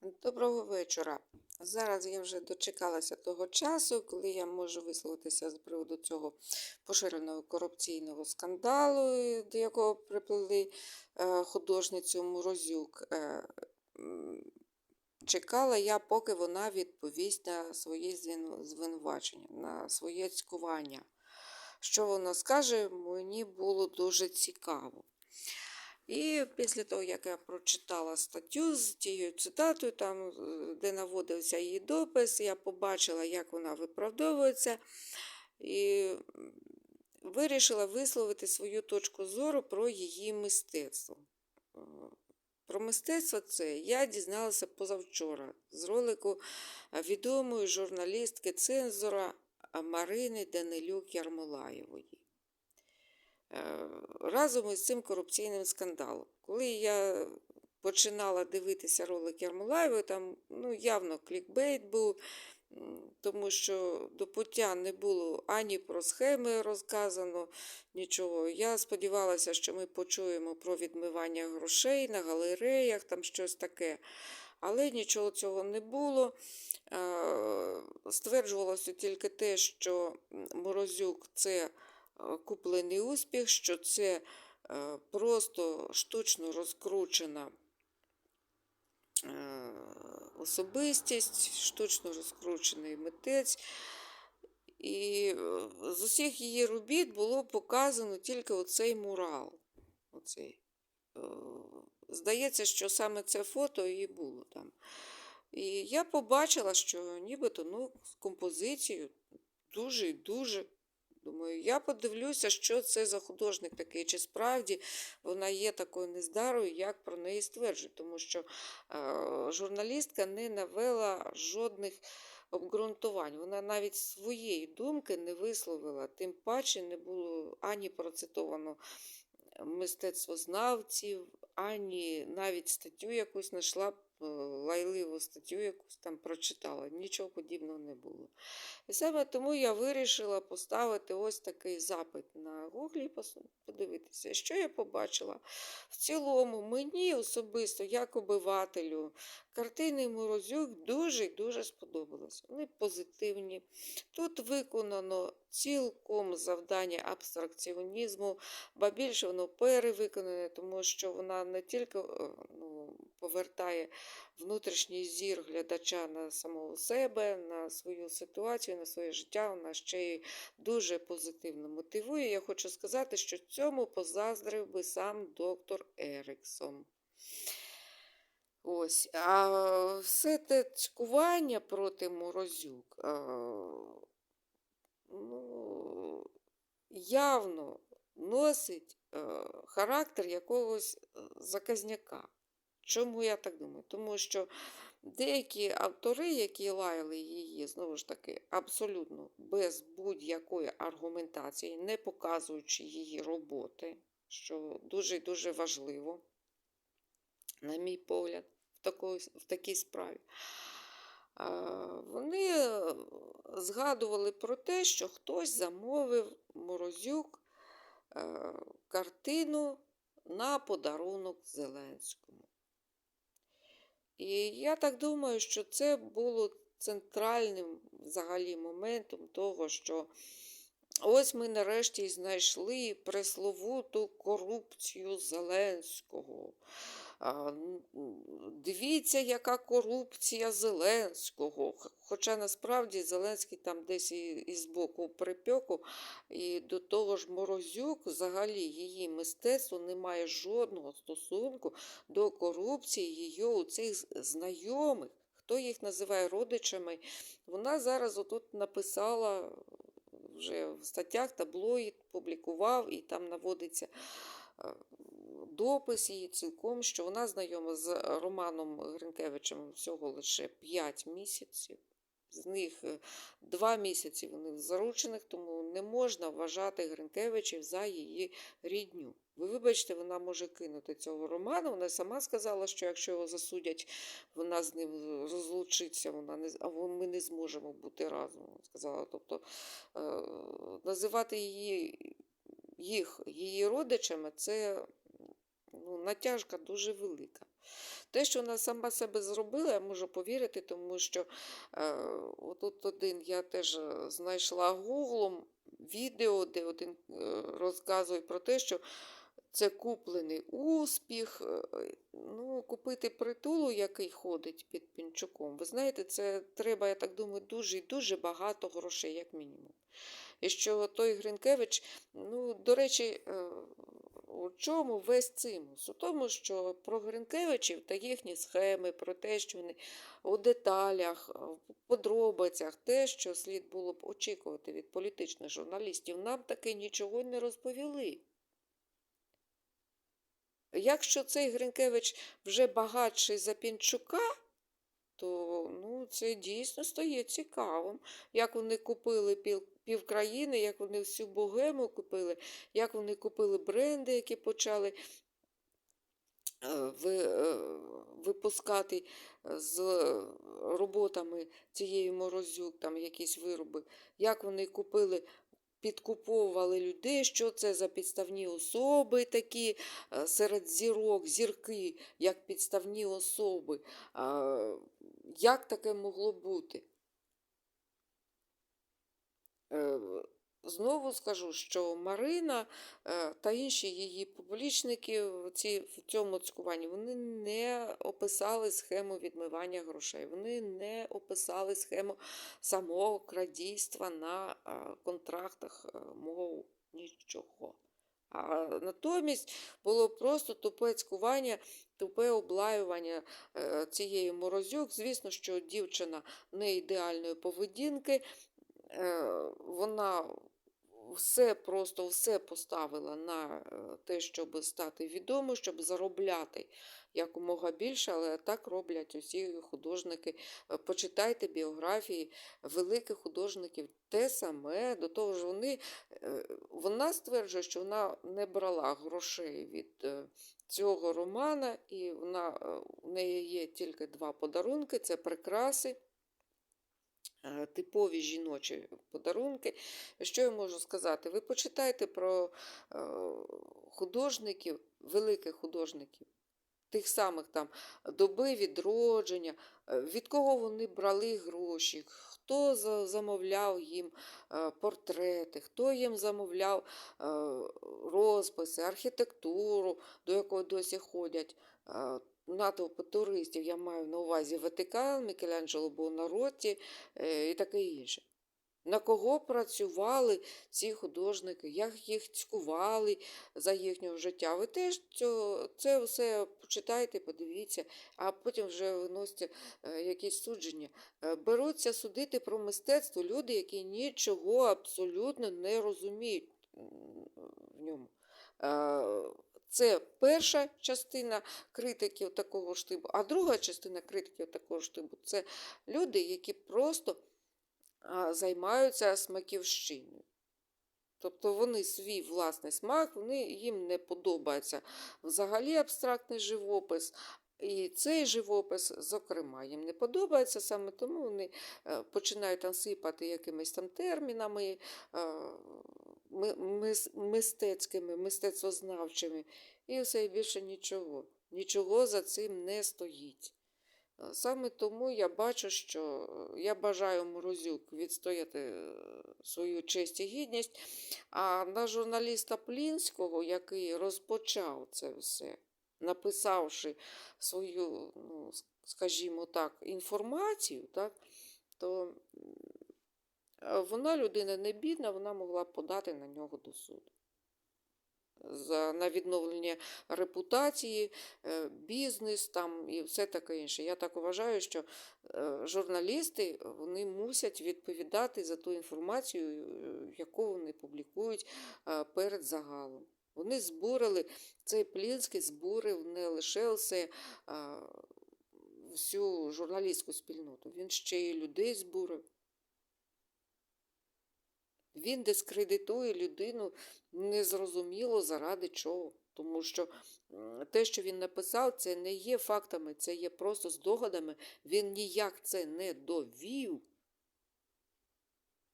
Доброго вечора. Зараз я вже дочекалася того часу, коли я можу висловитися з приводу цього поширеного корупційного скандалу, до якого приплели е, художницю Морозюк. Е, Чекала я, поки вона відповість на свої звинувачення, на своє цькування. Що вона скаже, мені було дуже цікаво. І після того, як я прочитала статтю з тією цитатою, там, е, де наводився її допис, я побачила, як вона виправдовується, і вирішила висловити свою точку зору про її мистецтво. Е, Про мистецтво це я дізналася позавчора з ролику е, відомої журналістки цензора Марини Данилюк Ярмолаєвої. Е, разом із цим корупційним скандалом. Коли я починала дивитися ролик Ярмолаєвої, там ну, явно клікбейт був, тому що до пуття не було ані про схеми розказано, нічого. Я сподівалася, що ми почуємо про відмивання грошей на галереях, там щось таке. Але нічого цього не було. Е, Стверджувалося тільки те, що Морозюк це куплений успіх, що це е, просто штучно розкручена е, особистість, штучно розкручений митець. І е, з усіх її робіт було показано тільки оцей мурал. Оцей. Здається, що саме це фото і було там. І я побачила, що нібито ну, з композицією дуже і дуже. Думаю, я подивлюся, що це за художник такий, чи справді вона є такою нездарою, як про неї стверджують, тому що е, журналістка не навела жодних обґрунтувань. Вона навіть своєї думки не висловила, тим паче не було ані процитовано мистецтвознавців, ані навіть статтю якусь знайшла, лайливу статтю якусь там прочитала. Нічого подібного не було. І саме тому я вирішила поставити ось такий запит на Гуглі подивитися, що я побачила. В цілому, мені особисто, як обивателю, картини Морозюк дуже дуже сподобалися. Вони позитивні. Тут виконано цілком завдання абстракціонізму, ба більше воно перевиконане, тому що вона не тільки е, ну, повертає внутрішній зір глядача на самого себе, на свою ситуацію, на своє життя, вона ще й дуже позитивно мотивує. Я хочу сказати, що цьому позаздрив би сам доктор Ериксон. Ось, а все те цькування проти Морозюк, а, ну, явно носить е, характер якогось е, заказняка. Чому я так думаю? Тому що деякі автори, які лаяли її, знову ж таки, абсолютно без будь-якої аргументації, не показуючи її роботи, що дуже дуже важливо, на мій погляд, в, такої, в такій справі. Вони е, згадували про те, що хтось замовив Морозюк е, картину на подарунок Зеленському. І я так думаю, що це було центральним взагалі моментом того, що ось ми нарешті знайшли пресловуту корупцію Зеленського. Дивіться, яка корупція Зеленського. Хоча насправді Зеленський там десь і, і збоку припеку, і до того ж Морозюк, взагалі, її мистецтво не має жодного стосунку до корупції її у цих знайомих. Хто їх називає родичами? Вона зараз отут написала вже в статтях таблоїд публікував, і там наводиться допис її цілком, що вона знайома з Романом Гринкевичем всього лише 5 місяців. З них е, два місяці вони заручених, тому не можна вважати Гринкевичів за її рідню. Ви вибачте, вона може кинути цього роману. Вона сама сказала, що якщо його засудять, вона з ним розлучиться, вона не, а ми не зможемо бути разом. Сказала. Тобто е, називати її, їх її родичами це ну, натяжка дуже велика. Те, що вона сама себе зробила, я можу повірити, тому що е, отут один я теж е, знайшла гуглом відео, де один е, розказує про те, що це куплений успіх. е, Ну, купити притулу, який ходить під пінчуком, ви знаєте, це треба, я так думаю, дуже і дуже багато грошей, як мінімум. І що той Гринкевич, ну, до речі, у чому весь цимус? У тому, що про Гринкевичів та їхні схеми, про те, що вони у деталях, е, в подробицях, те, що слід було б очікувати від політичних журналістів, нам таки нічого не розповіли. Якщо цей Гринкевич вже багатший за Пінчука, то ну, це дійсно стає цікавим. Як вони купили пів, півкраїни, як вони всю богему купили, як вони купили бренди, які почали е, е, випускати з роботами цієї морозюк, там якісь вироби, як вони купили. Підкуповували людей, що це за підставні особи такі е, серед зірок, зірки, як підставні особи. Як таке могло бути? Знову скажу, що Марина е, та інші її публічники в, цьому цькуванні вони не описали схему відмивання грошей, вони не описали схему самого крадійства на е, контрактах е, мов нічого. А натомість було просто тупе цькування, тупе облаювання цієї морозюк. Звісно, що дівчина не ідеальної поведінки. Вона все просто все поставила на е, те, щоб стати відомою, щоб заробляти якомога більше, але так роблять усі художники. Е, Почитайте біографії великих художників. Те саме, до того ж, вони, е, вона стверджує, що вона не брала грошей від цього романа, і вона, у неї є тільки два подарунки: це прикраси. Е, Типові жіночі подарунки. Що я можу сказати? Ви почитайте про е, художників, великих художників, тих самих там доби відродження, е, від кого вони брали гроші, хто замовляв їм портрети, хто їм замовляв розписи, архітектуру, до якої досі ходять. Натовпи туристів, я маю на увазі Ватикан, Мікеланджело Буонаротті е, і таке інше. На кого працювали ці художники, як їх цькували за їхнього життя. Ви теж це все почитайте, подивіться, а потім вже виносите е, якісь судження. Е, Беруться судити про мистецтво люди, які нічого абсолютно не розуміють в ньому. Це перша частина критиків такого штибу, а друга частина критиків такого штибу це люди, які просто займаються смаківщиною. Тобто вони свій власний смак, вони, їм не подобається взагалі абстрактний живопис. І цей живопис, зокрема, їм не подобається, саме тому вони е, починають там сипати якимись там термінами е, мистецькими, мистецтвознавчими, і все більше нічого. Нічого за цим не стоїть. Саме тому я бачу, що е, я бажаю Морозюк відстояти е, свою честь і гідність. А на журналіста Плінського, який розпочав це все, написавши свою, ну, скажімо так, інформацію, так, то вона людина не бідна, вона могла подати на нього до суду. За, на відновлення репутації, е, бізнес там і все таке інше. Я так вважаю, що е, журналісти вони мусять відповідати за ту інформацію, е, яку вони публікують е, перед загалом. Вони збурили, цей Плінський збурив не лише все, всю журналістську спільноту, він ще й людей збурив. Він дискредитує людину незрозуміло заради чого. Тому що те, що він написав, це не є фактами, це є просто здогадами. Він ніяк це не довів.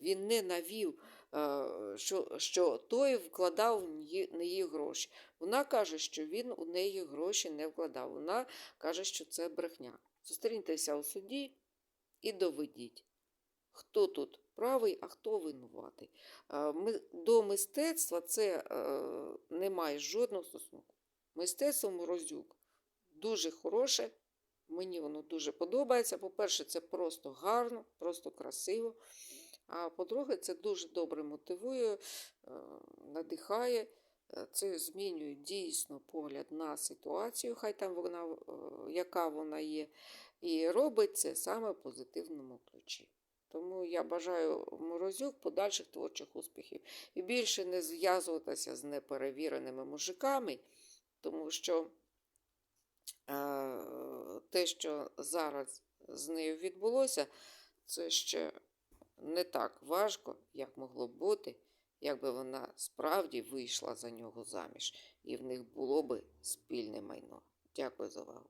Він не навів е, що, що той вкладав в її гроші. Вона каже, що він у неї гроші не вкладав. Вона каже, що це брехня. Зустріньтеся у суді і доведіть, хто тут правий, а хто винуватий. Е, До мистецтва це е, не має жодного стосунку. Мистецтво Морозюк дуже хороше. Мені воно дуже подобається. По-перше, це просто гарно, просто красиво. А по-друге, це дуже добре мотивує, е, надихає. Це змінює дійсно погляд на ситуацію, хай там вона, яка вона є, і робить це саме в позитивному ключі. Тому я бажаю Морозюк подальших творчих успіхів і більше не зв'язуватися з неперевіреними мужиками, тому що е, те, що зараз з нею відбулося, це ще не так важко, як могло б бути, якби вона справді вийшла за нього заміж, і в них було би спільне майно. Дякую за увагу.